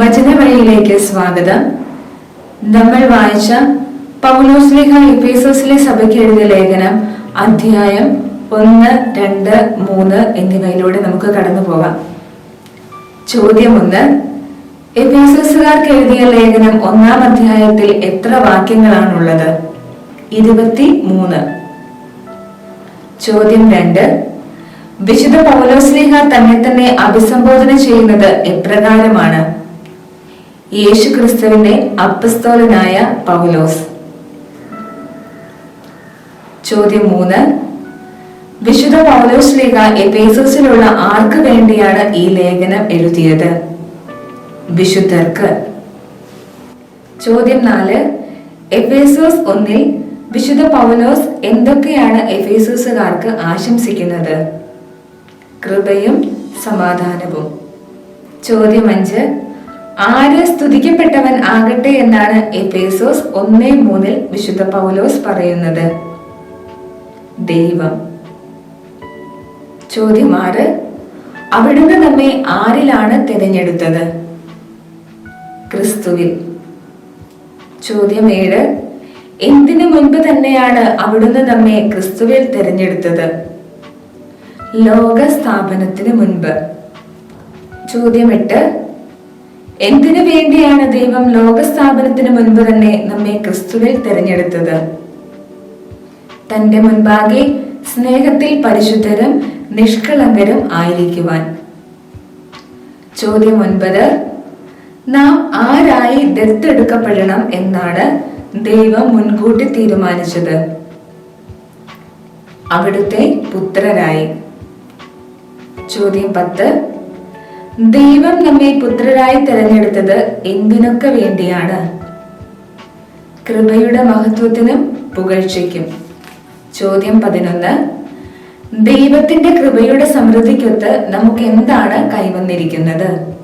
വചനവഴിയിലേക്ക് സ്വാഗതം. നമ്മൾ വായിച്ച പൗലോസ്ലിഹ എഫേസോസിലെ സഭയ്ക്ക് എഴുതിയ ലേഖനം അധ്യായം ഒന്ന് രണ്ട് മൂന്ന് എന്നിവയിലൂടെ നമുക്ക് കടന്നു പോകാം. ചോദ്യം ഒന്ന് എഫേസോസുകാർക്ക് എഴുതിയ ലേഖനം ഒന്നാം അധ്യായത്തിൽ എത്ര വാക്യങ്ങളാണുള്ളത്? ഇരുപത്തി മൂന്ന് ചോദ്യം രണ്ട് വിശുദ്ധ പൗലോസ്ലിഹ തന്നെ തന്നെ അഭിസംബോധന ചെയ്യുന്നത് എപ്രകാരമാണ്? യേശു ക്രിസ്തുവിന്റെ അപ്പസ്തോലനായ പൗലോസ്. ചോദ്യം മൂന്ന്. വിശുദ്ധ പൗലോസ് ലേഖ എപേസസിലുള്ള ആർക്ക് വേണ്ടിയാണ് ഈ ലേഖനം എഴുതിയത്? വിശുദ്ധർക്ക്. ചോദ്യം നാല്. എഫേസോസ് ഒന്നിൽ വിശുദ്ധ പൗലോസ് എന്തൊക്കെയാണ് എഫേസോസുകാർക്ക് ആശംസിക്കുന്നത്? കൃപയും സമാധാനവും. ചോദ്യം അഞ്ച്. ആര് സ്തുതിക്കപ്പെട്ടവൻ ആകട്ടെ എന്നാണ് എഫേസോസ് ഒന്നേ മൂന്നിൽ വിശുദ്ധ പൗലോസ് പറയുന്നത്. ദൈവം. ചോദ്യം ആറ് അവിടുന്ന് നമ്മെ ആരിലാണ് തിരഞ്ഞെടുത്തത്? ക്രിസ്തുവിൽ. ചോദ്യം ഏഴ് എന്തിനു മുൻപ് തന്നെയാണ് അവിടുന്ന് നമ്മെ ക്രിസ്തുവിൽ തിരഞ്ഞെടുത്തത്? ലോക സ്ഥാപനത്തിന് മുൻപ്. ചോദ്യം എട്ട് എന്തിനു വേണ്ടിയാണ് ദൈവം ലോകസ്ഥാപനത്തിന് മുൻപ് തന്നെ നമ്മെ ക്രിസ്തുവിൽ തിരഞ്ഞെടുത്തത്? തന്റെ മുൻപാകെ സ്നേഹത്തിൽ പരിശുദ്ധരും നിഷ്കളങ്കരും ആയിരിക്കുവാൻ. ചോദ്യം ഒൻപത്. നാം ആരായി ദത്തെടുക്കപ്പെടണം എന്നാണ് ദൈവം മുൻകൂട്ടി തീരുമാനിച്ചത്. അവിടുത്തെ പുത്രരായി ചോദ്യം പത്ത്. ദൈവം നമ്മെ പുത്രരായി തിരഞ്ഞെടുത്തത് എന്തിനൊക്കെ വേണ്ടിയാണ്? കൃപയുടെ മഹത്വത്തിനും പുകഴ്ചയ്ക്കും. ചോദ്യം പതിനൊന്ന്. ദൈവത്തിന്റെ കൃപയുടെ സമൃദ്ധിക്കൊത്ത് നമുക്ക് എന്താണ് കൈവന്നിരിക്കുന്നത്?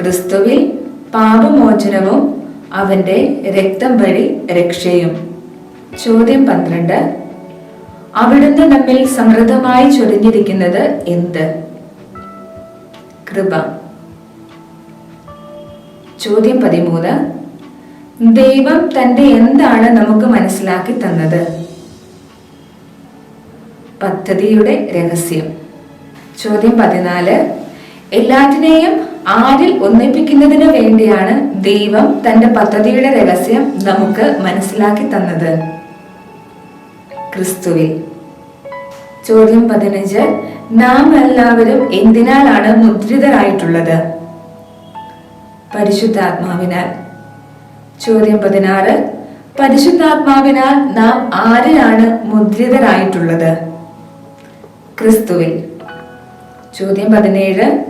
ക്രിസ്തുവിൽ പാപമോചനവും അവന്റെ രക്തം വഴി രക്ഷയും. ചോദ്യം പന്ത്രണ്ട്. അവിടുന്ന് നമ്മിൽ സമൃദ്ധമായി ചൊരിഞ്ഞിരിക്കുന്നത് എന്ത്? കൃപ. ചോദ്യം പതിമൂന്ന്. ദൈവം തന്റെ എന്താണ് നമുക്ക് മനസ്സിലാക്കി തന്നത്? പദ്ധതിയുടെ രഹസ്യം. ചോദ്യം പതിനാല്. എല്ലാറ്റിനെയും ആരിൽ ഒന്നിപ്പിക്കുന്നതിന് വേണ്ടിയാണ് ദൈവം തന്റെ പദ്ധതിയുടെ രഹസ്യം നമുക്ക് മനസ്സിലാക്കി തന്നത്? ക്രിസ്തുവിൽ. ചോദ്യം പതിനഞ്ച്. നാം എല്ലാവരും എന്തിനാലാണ് മുദ്രിതരായിട്ടുള്ളത്? പരിശുദ്ധാത്മാവിനാൽ. ചോദ്യം പതിനാറ്. പരിശുദ്ധാത്മാവിനാൽ നാം ആരിലാണ് മുദ്രിതരായിട്ടുള്ളത്? ക്രിസ്തുവിൽ. ചോദ്യം പതിനേഴ്.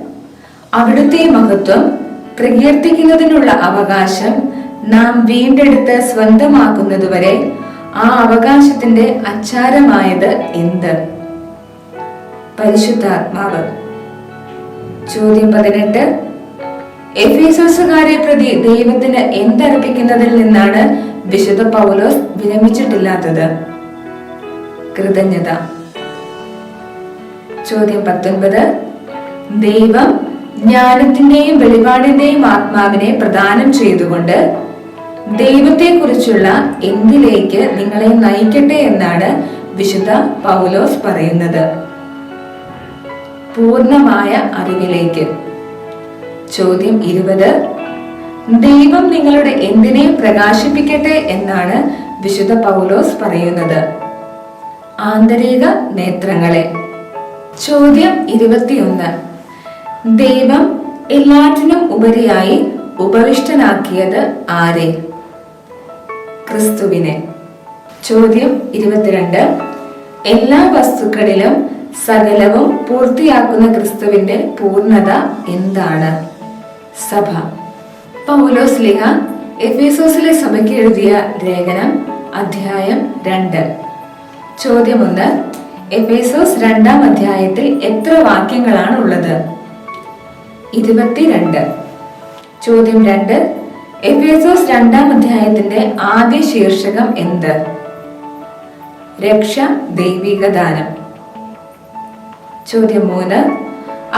അവിടുത്തെ മഹത്വം പ്രകീർത്തിക്കുന്നതിനുള്ള അവകാശം നാം വീണ്ടെടുത്ത് സ്വന്തമാക്കുന്നതുവരെ ആ അവകാശത്തിന്റെ അച്ചാരമായത് എന്ത്? പരിശുദ്ധാത്മാവ്. ചോദ്യം പതിനെട്ട്. എഫേസോസുകാരെ പ്രതി ദൈവത്തിന് എന്തർപ്പിക്കുന്നതിൽ നിന്നാണ് വിശുദ്ധ പൗലോസ് വിരമിച്ചിട്ടില്ലാത്തത്? കൃതജ്ഞത. ചോദ്യം പത്തൊൻപത്. ദൈവം ജ്ഞാനത്തിന്റെയും വെളിപാടിന്റെയും ആത്മാവിനെ പ്രദാനം ചെയ്തുകൊണ്ട് ദൈവത്തെക്കുറിച്ചുള്ള എന്തിലേക്ക് നിങ്ങളെ നയിക്കട്ടെ എന്നാണ് വിശുദ്ധ പൗലോസ് പറയുന്നത്. പൂർണമായ അറിവിലേക്ക്. ചോദ്യം ഇരുപത്. ദൈവം നിങ്ങളുടെ എന്തിനെ പ്രകാശിപ്പിക്കട്ടെ എന്നാണ് വിശുദ്ധ പൗലോസ് പറയുന്നത്. ആന്തരിക നേത്രങ്ങളെ. ചോദ്യം ഇരുപത്തിയൊന്ന്. ദൈവം എല്ലാറ്റിനും ഉപരിയായി ഉപവിഷ്ടനാക്കിയത് ആരെ? ക്രിസ്തുവിനെ. ചോദ്യം ഇരുപത്തിരണ്ട്. എല്ലാ വസ്തുക്കളിലും സകലവും പൂർത്തിയാക്കുന്ന ക്രിസ്തുവിന്റെ പൂർണത എന്താണ്? സഭ. പൗലോസ് ലിഹ എഫേസോസിലെ സഭയ്ക്ക് എഴുതിയ ലേഖനം അധ്യായം രണ്ട്. ചോദ്യം ഒന്ന് എഫേസോസ് രണ്ടാം അധ്യായത്തിൽ എത്ര വാക്യങ്ങളാണ് ഉള്ളത്? ഇരുപത്തിരണ്ട്. ചോദ്യം രണ്ട് എഫേസോസ് രണ്ടാം അധ്യായത്തിന്റെ ആദ്യ ശീർഷകം എന്ത്? രക്ഷ ദൈവിക ദാനം ചോദ്യം മൂന്ന്.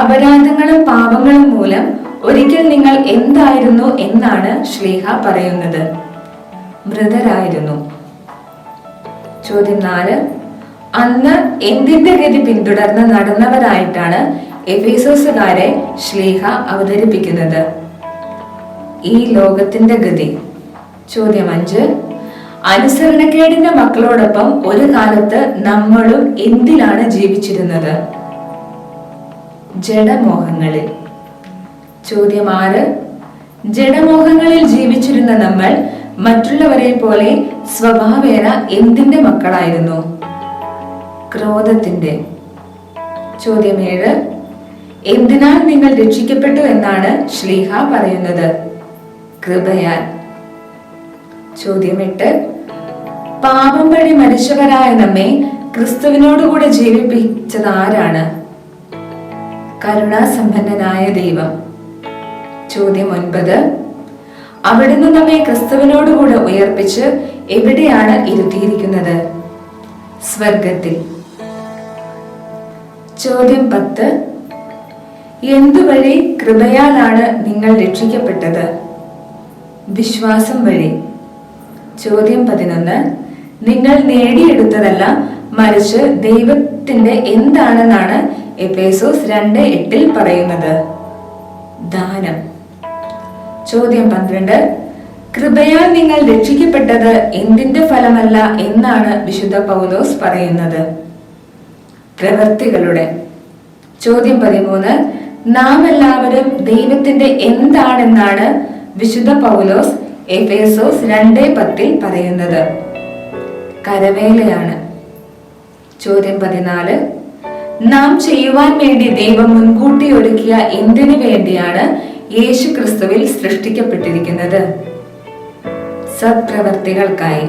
അപരാധങ്ങളും പാപങ്ങളും മൂലം ഒരിക്കൽ നിങ്ങൾ എന്തായിരുന്നു എന്നാണ് ശ്ലീഹ പറയുന്നത്. മൃതരായിരുന്നു. ചോദ്യം നാല്. അന്ന് എന്തിന്റെ ഗതി പിന്തുടർന്ന് നടന്നവരായിട്ടാണ് എഫേസോസുകാരെ ശ്ലീഹ അവതരിപ്പിക്കുന്നത്? ഈ ലോകത്തിന്റെ ഗതി. ചോദ്യം അഞ്ച്. അനുസരണക്കേടിന്റെ മക്കളോടൊപ്പം ഒരു കാലത്ത് നമ്മളും എന്തിലാണ് ജീവിച്ചിരുന്നത്? ജഡമോഹങ്ങളിൽ. ചോദ്യം ആറ്. ജഡമോഹങ്ങളിൽ ജീവിച്ചിരുന്ന നമ്മൾ മറ്റുള്ളവരെ പോലെ സ്വഭാവേന എന്തിന്റെ മക്കളായിരുന്നു? ക്രോധത്തിന്റെ. ചോദ്യം ഏഴ്. എന്തിനാൽ നിങ്ങൾ രക്ഷിക്കപ്പെട്ടു എന്നാണ് ശ്ലീഹ പറയുന്നത്? കൃപയാൽ. ചോദ്യം എട്ട്. പാപം വഴി മരിച്ചവരായ നമ്മെ ക്രിസ്തുവിനോടുകൂടെ ജീവിപ്പിച്ചത് ആരാണ്? കരുണാസമ്പന്നനായ ദൈവം. ചോദ്യം ഒൻപത്. അവിടുന്ന് നമ്മെ ക്രിസ്തുവിനോടുകൂടെ ഉയർപ്പിച്ച് എവിടെയാണ് ഇരുത്തിയിരിക്കുന്നത്? സ്വർഗത്തിൽ ചോദ്യം പത്ത്. എന്തുവഴി കൃപയാലാണ് നിങ്ങൾ രക്ഷിക്കപ്പെട്ടത്? വിശ്വാസം വഴി. ചോദ്യം പതിനൊന്ന്. നിങ്ങൾ നേടിയെടുത്തതല്ല മറിച്ച് ദൈവത്തിന്റെ എന്താണെന്നാണ് എഫേസോസ് രണ്ട് എട്ടിൽ പറയുന്നത്. ദാനം. ചോദ്യം പന്ത്രണ്ട്. കൃപയാൽ നിങ്ങൾ രക്ഷിക്കപ്പെട്ടത് എന്തിന്റെ ഫലമല്ല എന്നാണ് വിശുദ്ധ പൗലോസ് പറയുന്നത്. പ്രവൃത്തികളുടെ. ചോദ്യം പതിമൂന്ന്. നാം എല്ലാവരും ദൈവത്തിന്റെ എന്താണെന്നാണ് വിശുദ്ധ പൗലോസ് എഫേസോസ് രണ്ടേ പത്തിൽ പറയുന്നത്. കരവേലയാണ്. ചോദ്യം പതിനാല്. നാം ചെയ്യുവാൻ വേണ്ടി ദൈവം മുൻകൂട്ടി ഒരുക്കിയ എന്തിനു വേണ്ടിയാണ് യേശു ക്രിസ്തുവിൽ സൃഷ്ടിക്കപ്പെട്ടിരിക്കുന്നത്? സത്പ്രവർത്തികൾക്കായി.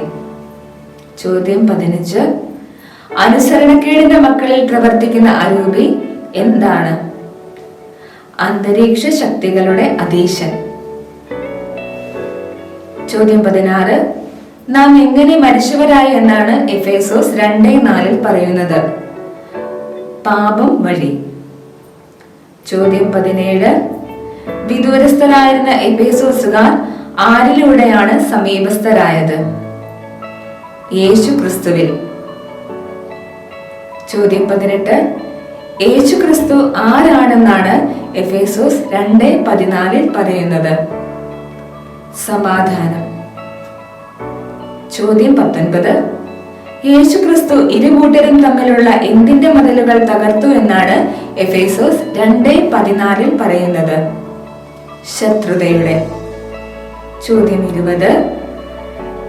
ചോദ്യം പതിനഞ്ച്. അനുസരണക്കേടിന്റെ മക്കളിൽ പ്രവർത്തിക്കുന്ന അരൂപി എന്താണ്? അന്തരീക്ഷ ശക്തികളുടെ അതീശൻ ചോദ്യം പതിനാറ്. നാം എങ്ങനെ മരിച്ചവരായി എന്നാണ് എഫേസോസ് രണ്ടേ നാലിൽ പറയുന്നത്. പാപം വഴി. ചോദ്യം പതിനേഴ്. വിദൂരസ്ഥരായിരുന്ന എബേസോസുകാർ ആരിലൂടെയാണ് സമീപസ്ഥരായത്? യേശു ക്രിസ്തുവിൽ ചോദ്യം പതിനെട്ട്. യേശു ക്രിസ്തു ആരാണെന്നാണ് എഫേസോസ് രണ്ട് പതിനാലിൽ പറയുന്നത്? സമാധാനം. ചോദ്യം പത്തൊൻപത്. യേശു ക്രിസ്തു ഇരുകൂട്ടരും തമ്മിലുള്ള എന്തിന്റെ മതിലുകൾ തകർത്തു എന്നാണ് എഫേസോസ് രണ്ട് പതിനാലിൽ പറയുന്നത്. ശത്രുതയുടെ ചോദ്യം ഇരുപത്.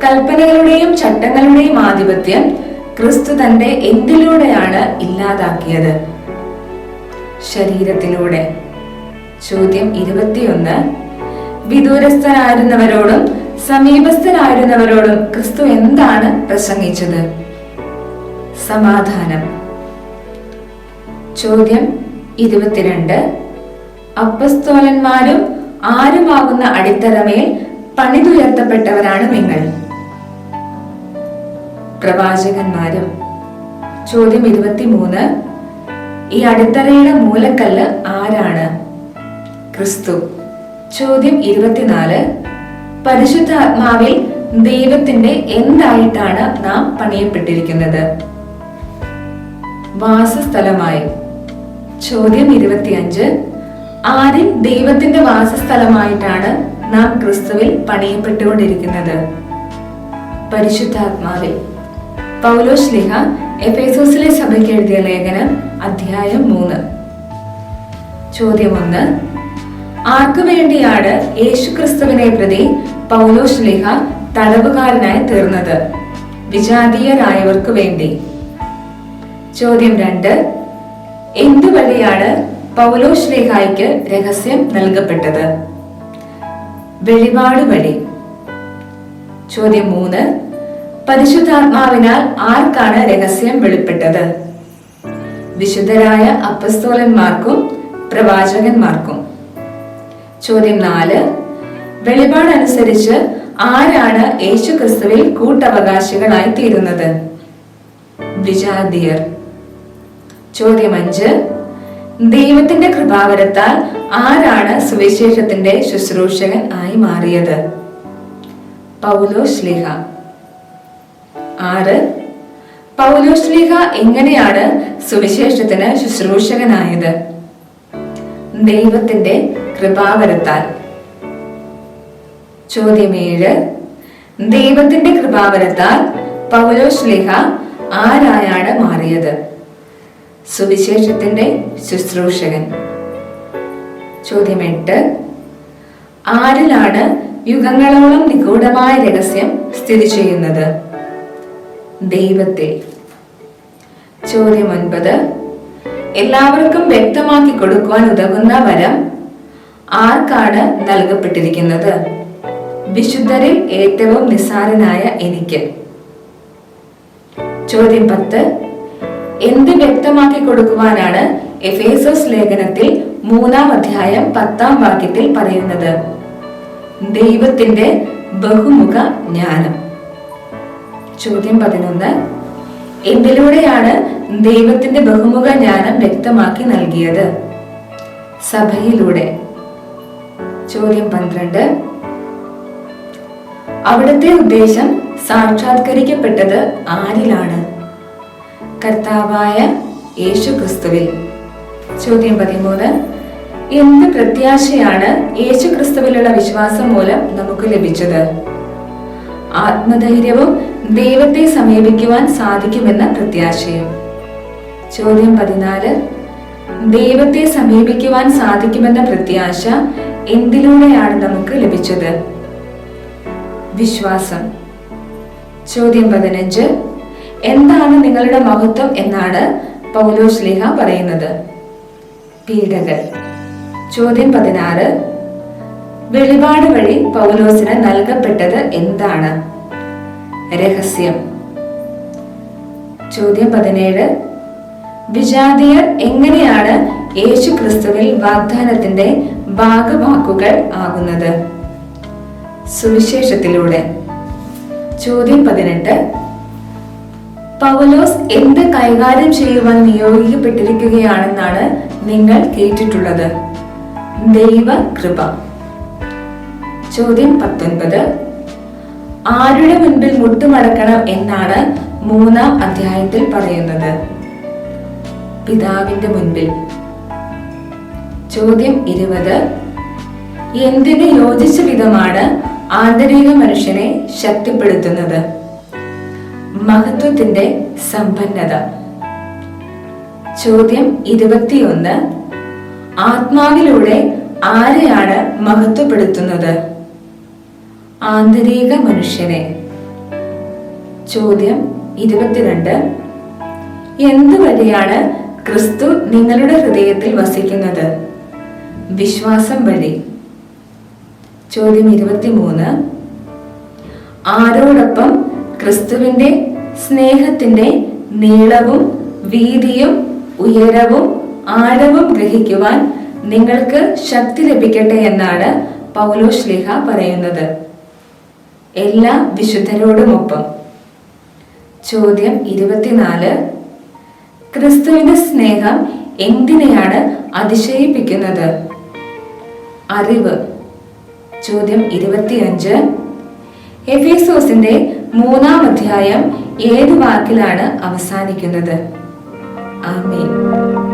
കൽപ്പനകളുടെയും ചട്ടങ്ങളുടെയും ആധിപത്യം ക്രിസ്തു തന്റെ എന്തിലൂടെയാണ് ഇല്ലാതാക്കിയത്? ശരീരത്തിലൂടെ. ചോദ്യം ഇരുപത്തിയൊന്ന്. വിദൂരസ്ഥരായിരുന്നവരോടും സമീപസ്ഥരായിരുന്നവരോടും ക്രിസ്തു എന്താണ് പ്രസംഗിച്ചത്. സമാധാനം. ചോദ്യം ഇരുപത്തിരണ്ട്. അപ്പസ്തോലന്മാരും ആരുമാകുന്ന അടിത്തറമേൽ പണിതുയർത്തപ്പെട്ടവരാണ് നിങ്ങൾ? പ്രവാചകന്മാരും. ചോദ്യം ഇരുപത്തിമൂന്ന്. ഈ അടിത്തറയുടെ മൂലക്കല്ല് ആരാണ്? ക്രിസ്തു. ചോദ്യം ഇരുപത്തിനാല്. പരിശുദ്ധാത്മാവിൽ ദൈവത്തിന്റെ എന്തായിട്ടാണ് നാം പണിയപ്പെട്ടിരിക്കുന്നത്? വാസസ്ഥലമായി. ചോദ്യം ഇരുപത്തിയഞ്ച്. ആദ്യം ദൈവത്തിന്റെ വാസസ്ഥലമായിട്ടാണ് നാം ക്രിസ്തുവിൽ പണിയപ്പെട്ടുകൊണ്ടിരിക്കുന്നത്? പരിശുദ്ധാത്മാവിൽ. പൗലോസ് ലിഹ എഫേസോസിലെ സഭയ്ക്ക് എഴുതിയ ലേഖനം അധ്യായം മൂന്ന്. ചോദ്യം ഒന്ന് ആർക്കു വേണ്ടിയാണ് യേശു ക്രിസ്തുവിനെ പ്രതി പൗലോസ് ലിഹ തടവുകാരനായി തീർന്നത്. വിജാതീയരായവർക്ക് വേണ്ടി. ചോദ്യം രണ്ട്. എന്തുവഴിയാണ് പൗലോ ലേഖായിക്ക് രഹസ്യം നൽകപ്പെട്ടത്? വെളിപാട് വഴി. ചോദ്യം മൂന്ന്. പരിശുദ്ധാത്മാവിനാൽ ആർക്കാണ് രഹസ്യം വെളിപ്പെട്ടത്? വിശുദ്ധരായ അപ്പസ്തോലന്മാർക്കും പ്രവാചകന്മാർക്കും. ചോദ്യം നാല്. വെളിപാടനുസരിച്ച് ആരാണ് യേശു ക്രിസ്തുവിൽ കൂട്ടവകാശികളായി തീരുന്നത്? വിജാതിയർ ചോദ്യം അഞ്ച് ദൈവത്തിന്റെ കൃപാവരത്താൽ ആരാണ് സുവിശേഷത്തിന്റെ ശുശ്രൂഷകൻ ആയി മാറിയത്? പൗലോ ശ്ലീഹ ആറ്. പൗലോ ശ്ലീഹ എങ്ങനെയാണ് സുവിശേഷത്തിന് ശുശ്രൂഷകനായത്? ദൈവത്തിന്റെ കൃപാവരത്താൽ. ചോദ്യം ഏഴ് ദൈവത്തിന്റെ കൃപാവരത്താൽ പൗലോ ശ്ലേഹ ആരായാണ് മാറിയത്? സുവിശേഷത്തിന്റെ ശുശ്രൂഷകൻ. ചോദ്യം എട്ട് ആരിലാണ് യുഗങ്ങളോളം നിഗൂഢമായ രഹസ്യം സ്ഥിതി ചെയ്യുന്നത്? ദൈവത്തിൽ ചോദ്യം ഒൻപത് എല്ലാവർക്കും വ്യക്തമാക്കി കൊടുക്കുവാൻ ഉതകുന്ന വരം ആർക്കാണ് നൽകപ്പെട്ടിരിക്കുന്നത്? വിശുദ്ധരിൽ ഏറ്റവും നിസ്സാരനായ എനിക്ക്. ചോദ്യം പത്ത്. എന്ത് വ്യക്തമാക്കി കൊടുക്കുവാനാണ് എഫേസോസ് ലേഖനത്തിൽ മൂന്നാം അധ്യായം പത്താം വാക്യത്തിൽ പറയുന്നത്? ദൈവത്തിന്റെ ബഹുമുഖ ജ്ഞാനം. ചോദ്യം പതിനൊന്ന്. എന്തിലൂടെയാണ് ദൈവത്തിന്റെ ബഹുമുഖ ജ്ഞാനം വ്യക്തമാക്കി നൽകിയത്? സഭയിലൂടെ. ചോദ്യം പന്ത്രണ്ട്. അവിടുത്തെ ഉദ്ദേശം സാക്ഷാത്കരിക്കപ്പെട്ടത് ആരിലാണ്? കർത്താവായ യേശു ക്രിസ്തുവിൽ ചോദ്യം പതിമൂന്ന്. എന്ത് പ്രത്യാശയാണ് യേശു ക്രിസ്തുവിലുള്ള വിശ്വാസം മൂലം നമുക്ക് ലഭിച്ചത്? ആത്മധൈര്യവും ദൈവത്തെ സമീപിക്കുവാൻ സാധിക്കുമെന്ന പ്രത്യാശയും. ചോദ്യം പതിനാല്. ദൈവത്തെ സമീപിക്കുവാൻ സാധിക്കുമെന്ന പ്രത്യാശ എന്തിലൂടെയാണ് നമുക്ക് ലഭിച്ചത്? വിശ്വാസം. ചോദ്യം പതിനഞ്ച്. എന്താണ് നിങ്ങളുടെ മഹത്വം എന്നാണ് പൗലോസ് ലിഹ പറയുന്നത്. പീഡകർ ചോദ്യം പതിനാറ്. വെളിപാട് വഴി പൗലോസിന് നൽകപ്പെട്ടത് എന്താണ്? രഹസ്യം. ചോദ്യം പതിനേഴ്. വിജാതിയർ എങ്ങനെയാണ് യേശു ക്രിസ്തുവിൽ വാഗ്ദാനത്തിന്റെ ഭാഗവാക്കുകൾ ആകുന്നത്? സുവിശേഷത്തിലൂടെ. ചോദ്യം പതിനെട്ട്. പൗലോസ് എന്ത് കൈകാര്യം ചെയ്യുവാൻ നിയോഗിക്കപ്പെട്ടിരിക്കുകയാണെന്നാണ് നിങ്ങൾ കേട്ടിട്ടുള്ളത്. ദൈവ കൃപ ചോദ്യം പത്തൊൻപത്. ആരുടെ മുൻപിൽ മുട്ടുമടക്കണം എന്നാണ് മൂന്നാം അധ്യായത്തിൽ പറയുന്നത്. പിതാവിന്റെ മുൻപിൽ. ചോദ്യം ഇരുപത്. എന്തിന് യോജിച്ച വിധമാണ് ആന്തരിക മനുഷ്യനെ ശക്തിപ്പെടുത്തുന്നത്? മഹത്വത്തിന്റെ സമ്പന്നത. ചോദ്യം ഇരുപത്തിയൊന്ന്. ആത്മാവിലൂടെ ആരെയാണ് മഹത്വപ്പെടുത്തുന്നത്? ആന്തരിക മനുഷ്യനെ. ചോദ്യം ഇരുപത്തിരണ്ട്. എന്തു വഴിയാണ് ക്രിസ്തു നിങ്ങളുടെ ഹൃദയത്തിൽ വസിക്കുന്നത്? വിശ്വാസം വഴി. ചോദ്യം ഇരുപത്തിമൂന്ന്. ആരോടൊപ്പം ക്രിസ്തുവിന്റെ സ്നേഹത്തിന്റെ നീളവും വീതിയും ഉയരവും ആഴവും ഗ്രഹിക്കുവാൻ നിങ്ങൾക്ക് ശക്തി ലഭിക്കട്ടെ എന്നാണ് പൗലോ ശ്ലീഹ പറയുന്നത്. എല്ലാ വിശുദ്ധരോടുമൊപ്പം. ചോദ്യം ഇരുപത്തിനാല്. ക്രിസ്തുവിന്റെ സ്നേഹം എന്തിനെയാണ് അതിശയിപ്പിക്കുന്നത്? അറിവ്. ചോദ്യം ഇരുപത്തിയഞ്ച്. എഫേസോസിന്റെ മൂന്നാം അധ്യായം ഏത് വാക്കിലാണ് അവസാനിക്കുന്നത്? ആമേൻ.